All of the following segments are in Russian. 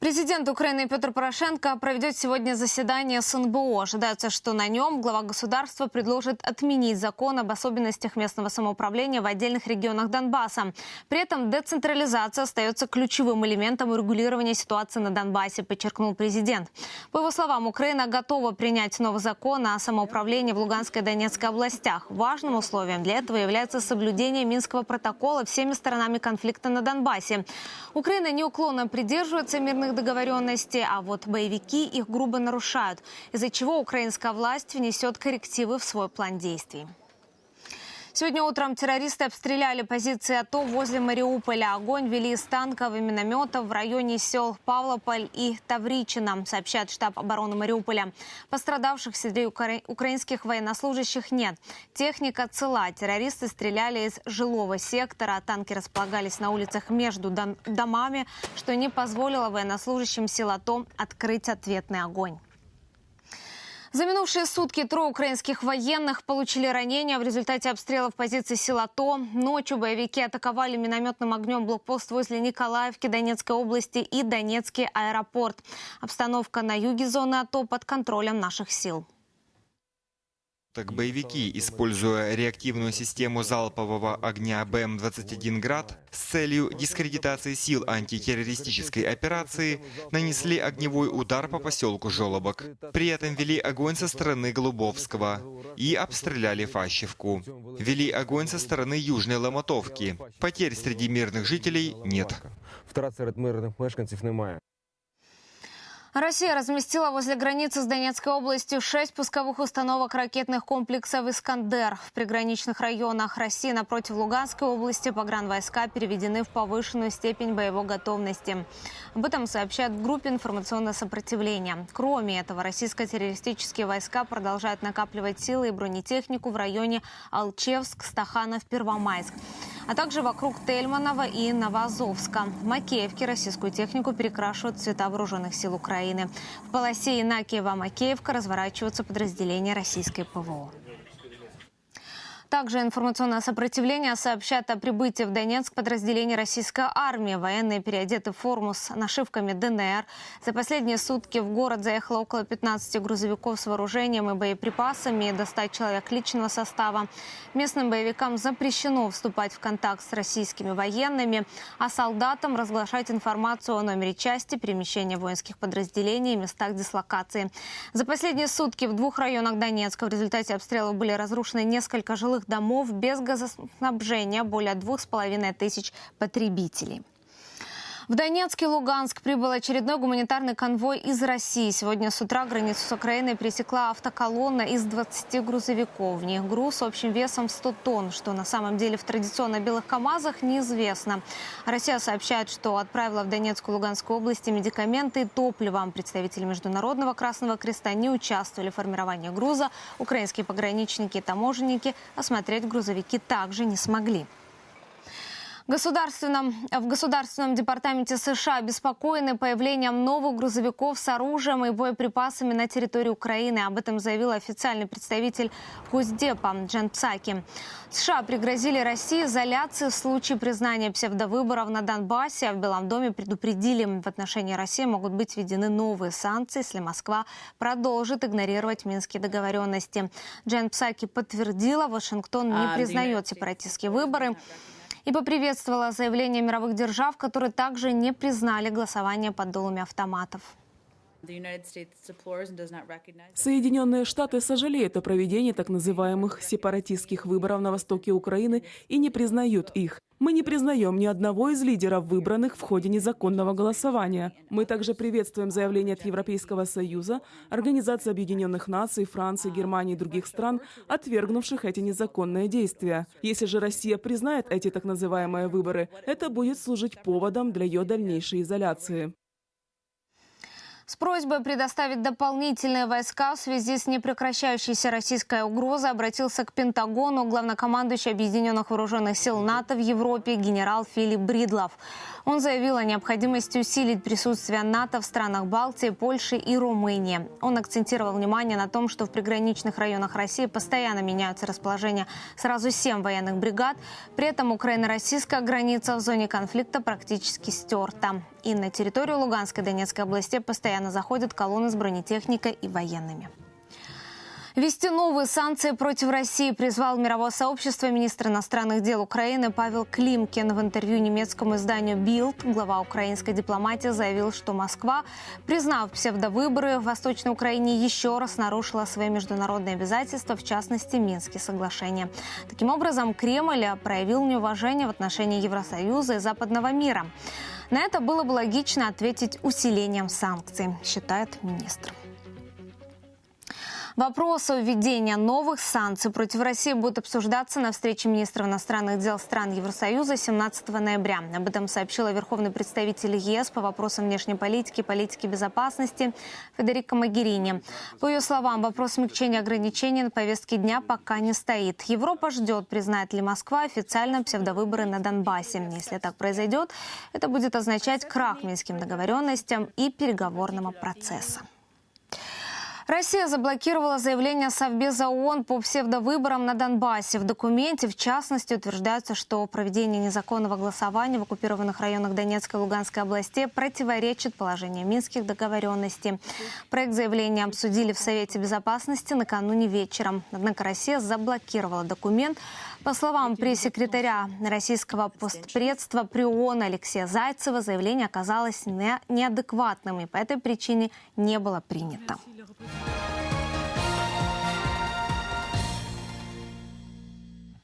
Президент Украины Петр Порошенко проведет сегодня заседание СНБО. Ожидается, что на нем глава государства предложит отменить закон об особенностях местного самоуправления в отдельных регионах Донбасса. При этом децентрализация остается ключевым элементом урегулирования ситуации на Донбассе, подчеркнул президент. По его словам, Украина готова принять новый закон о самоуправлении в Луганской и Донецкой областях. Важным условием для этого является соблюдение Минского протокола всеми сторонами конфликта на Донбассе. Украина неуклонно придерживается мирных договоренностей, а вот боевики их грубо нарушают, из-за чего украинская власть внесет коррективы в свой план действий. Сегодня утром террористы обстреляли позиции АТО возле Мариуполя. Огонь вели из танков и минометов в районе сел Павлополь и Тавричина, сообщает штаб обороны Мариуполя. Пострадавших среди укра- украинских военнослужащих нет. Техника цела. Террористы стреляли из жилого сектора. Танки располагались на улицах между дом- домами, что не позволило военнослужащим сил АТО открыть ответный огонь. За минувшие сутки трое украинских военных получили ранения в результате обстрелов позиций сил АТО. Ночью боевики атаковали минометным огнем блокпост возле Николаевки Донецкой области и Донецкий аэропорт. Обстановка на юге зоны АТО под контролем наших сил. Так боевики, используя реактивную систему залпового огня БМ-21 «Град» с целью дискредитации сил антитеррористической операции, нанесли огневой удар по поселку Жолобок. При этом вели огонь со стороны Голубовского и обстреляли Фащевку. Вели огонь со стороны Южной Ломотовки. Потерь среди мирных жителей нет. Втрат немає. Россия разместила возле границы с Донецкой областью шесть пусковых установок ракетных комплексов «Искандер». В приграничных районах России напротив Луганской области погранвойска переведены в повышенную степень боевой готовности. Об этом сообщают в группе «Информационное сопротивление». Кроме этого, российско-террористические войска продолжают накапливать силы и бронетехнику в районе Алчевск, Стаханов, Первомайск а также вокруг Тельманова и Новоазовска. В Макеевке российскую технику перекрашивают цвета вооруженных сил Украины. В полосе Инакиева-Макеевка разворачиваются подразделения российской ПВО. Также информационное сопротивление сообщает о прибытии в Донецк подразделений российской армии. Военные переодеты в форму с нашивками ДНР. За последние сутки в город заехало около 15 грузовиков с вооружением и боеприпасами и до 100 человек личного состава. Местным боевикам запрещено вступать в контакт с российскими военными, а солдатам разглашать информацию о номере части, перемещении воинских подразделений и местах дислокации. За последние сутки в двух районах Донецка в результате обстрелов были разрушены несколько жилых домов без газоснабжения, более двух с половиной тысяч потребителей. В Донецк и Луганск прибыл очередной гуманитарный конвой из России. Сегодня с утра границу с Украиной пересекла автоколонна из 20 грузовиков. В них груз общим весом 100 тонн, что на самом деле в традиционно белых КАМАЗах неизвестно. Россия сообщает, что отправила в Донецкую и Луганскую области медикаменты и топливо. Представители Международного Красного Креста не участвовали в формировании груза. Украинские пограничники и таможенники осмотреть грузовики также не смогли. Государственном, в Государственном департаменте США обеспокоены появлением новых грузовиков с оружием и боеприпасами на территории Украины. Об этом заявил официальный представитель Госдепа Джен Псаки. США пригрозили России изоляцией в случае признания псевдовыборов на Донбассе. А в Белом доме предупредили, в отношении России могут быть введены новые санкции, если Москва продолжит игнорировать минские договоренности. Джен Псаки подтвердила, Вашингтон не признает сепаратистские выборы и поприветствовала заявление мировых держав, которые также не признали голосование под дулами автоматов. Соединенные Штаты сожалеют о проведении так называемых сепаратистских выборов на востоке Украины и не признают их. Мы не признаем ни одного из лидеров, выбранных в ходе незаконного голосования. Мы также приветствуем заявление от Европейского Союза, Организации Объединенных Наций, Франции, Германии и других стран, отвергнувших эти незаконные действия. Если же Россия признает эти так называемые выборы, это будет служить поводом для ее дальнейшей изоляции. С просьбой предоставить дополнительные войска в связи с непрекращающейся российской угрозой обратился к Пентагону главнокомандующий Объединенных Вооруженных Сил НАТО в Европе генерал Филипп Бридлов. Он заявил о необходимости усилить присутствие НАТО в странах Балтии, Польши и Румынии. Он акцентировал внимание на том, что в приграничных районах России постоянно меняются расположения сразу семь военных бригад. При этом украино-российская граница в зоне конфликта практически стерта. И на территорию Луганской и Донецкой областей постоянно заходят колонны с бронетехникой и военными. Ввести новые санкции против России призвал мировое сообщество министр иностранных дел Украины Павел Климкин. В интервью немецкому изданию «Билд» глава украинской дипломатии заявил, что Москва, признав псевдовыборы в Восточной Украине, еще раз нарушила свои международные обязательства, в частности, Минские соглашения. Таким образом, Кремль проявил неуважение в отношении Евросоюза и западного мира. На это было бы логично ответить усилением санкций, считает министр. Вопрос о введении новых санкций против России будет обсуждаться на встрече министров иностранных дел стран Евросоюза 17 ноября. Об этом сообщила верховный представитель ЕС по вопросам внешней политики и политики безопасности Федерико Магерини. По ее словам, вопрос смягчения ограничений на повестке дня пока не стоит. Европа ждет, признает ли Москва официально псевдовыборы на Донбассе. Если так произойдет, это будет означать крах минским договоренностям и переговорного процесса. Россия заблокировала заявление Совбеза ООН по псевдовыборам на Донбассе. В документе, в частности, утверждается, что проведение незаконного голосования в оккупированных районах Донецкой и Луганской областей противоречит положению минских договоренностей. Проект заявления обсудили в Совете Безопасности накануне вечером. Однако Россия заблокировала документ. По словам пресс-секретаря российского постпредства при ООН Алексея Зайцева, заявление оказалось не- неадекватным и по этой причине не было принято.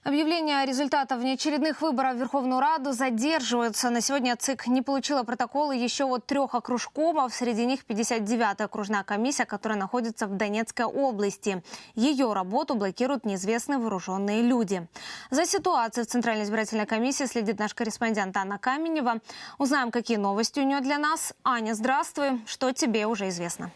Объявление результатов внеочередных выборов в Верховную Раду задерживаются. На сегодня ЦИК не получила протоколы еще от трех окружкомов. Среди них 59-я окружная комиссия, которая находится в Донецкой области. Ее работу блокируют неизвестные вооруженные люди. За ситуацией в Центральной избирательной комиссии следит наш корреспондент Анна Каменева. Узнаем, какие новости у нее для нас. Аня, здравствуй. Что тебе уже известно?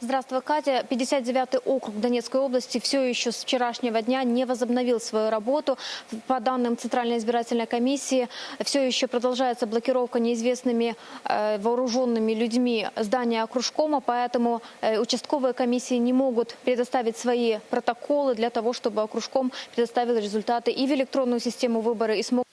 Здравствуй, Катя. 59-й округ Донецкой области все еще с вчерашнего дня не возобновил свою работу. По данным Центральной избирательной комиссии, все еще продолжается блокировка неизвестными э, вооруженными людьми здания окружкома, поэтому э, участковые комиссии не могут предоставить свои протоколы для того, чтобы окружком предоставил результаты и в электронную систему выбора, и смог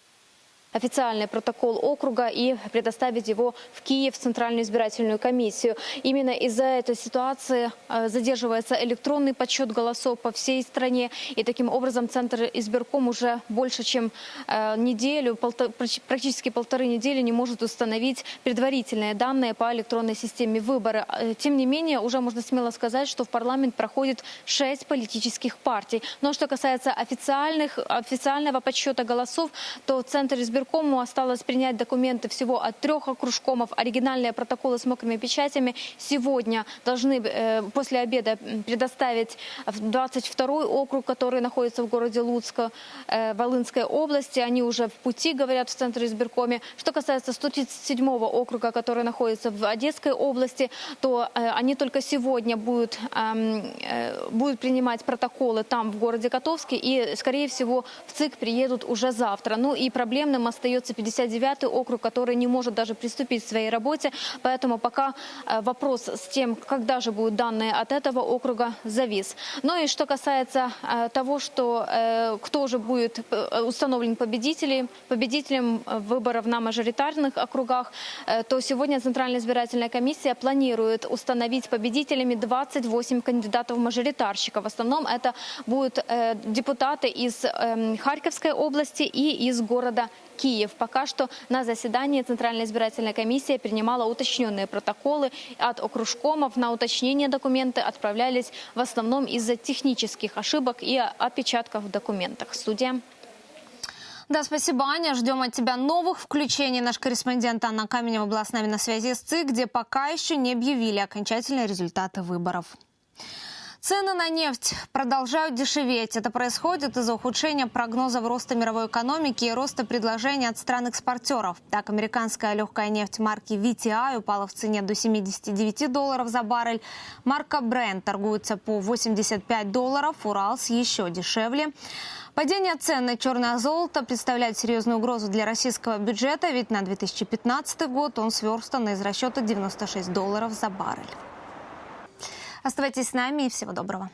официальный протокол округа и предоставить его в Киев, в Центральную избирательную комиссию. Именно из-за этой ситуации э, задерживается электронный подсчет голосов по всей стране. И таким образом Центр избирком уже больше, чем э, неделю, практически полторы недели не может установить предварительные данные по электронной системе выбора. Э, Тем не менее, уже можно смело сказать, что в парламент проходит шесть политических партий. Но что касается официальных, официального подсчета голосов, то Центр избиркому осталось принять документы всего от трех окружкомов. Оригинальные протоколы с мокрыми печатями сегодня должны э, после обеда предоставить в 22-й округ, который находится в городе Луцка, э, Волынской области. Они уже в пути, говорят в Центре избиркоме. Что касается 137-го округа, который находится в Одесской области, то э, они только сегодня будут, будут принимать протоколы там, в городе Котовске, и, скорее всего, в ЦИК приедут уже завтра. Ну и проблемным остается 59-й округ, который не может даже приступить к своей работе, поэтому пока э, вопрос с тем, когда же будут данные от этого округа, завис. Ну и что касается э, того, что э, кто же будет установлен победителем, победителем выборов на мажоритарных округах, то сегодня Центральная избирательная комиссия планирует установить победителями 28 кандидатов-мажоритарщиков. В основном это будут депутаты из э, Харьковской области и из города Киев. Пока что на заседании Центральная избирательная комиссия принимала уточненные протоколы от окружкомов. На уточнение документы отправлялись в основном из-за технических ошибок и опечатков в документах. Студия. Да, спасибо, Аня. Ждем от тебя новых включений. Наш корреспондент Анна Каменева была с нами на связи с ЦИК, где пока еще не объявили окончательные результаты выборов. Цены на нефть продолжают дешеветь. Это происходит из-за ухудшения прогнозов роста мировой экономики и роста предложений от стран-экспортеров. Так, американская легкая нефть марки VTI упала в цене до 79 долларов за баррель. Марка Brent торгуется по 85 долларов, Уралс еще дешевле. Падение цен на черное золото представляет серьезную угрозу для российского бюджета, ведь на 2015 год он сверстан из расчета 96 долларов за баррель. Оставайтесь с нами и всего доброго.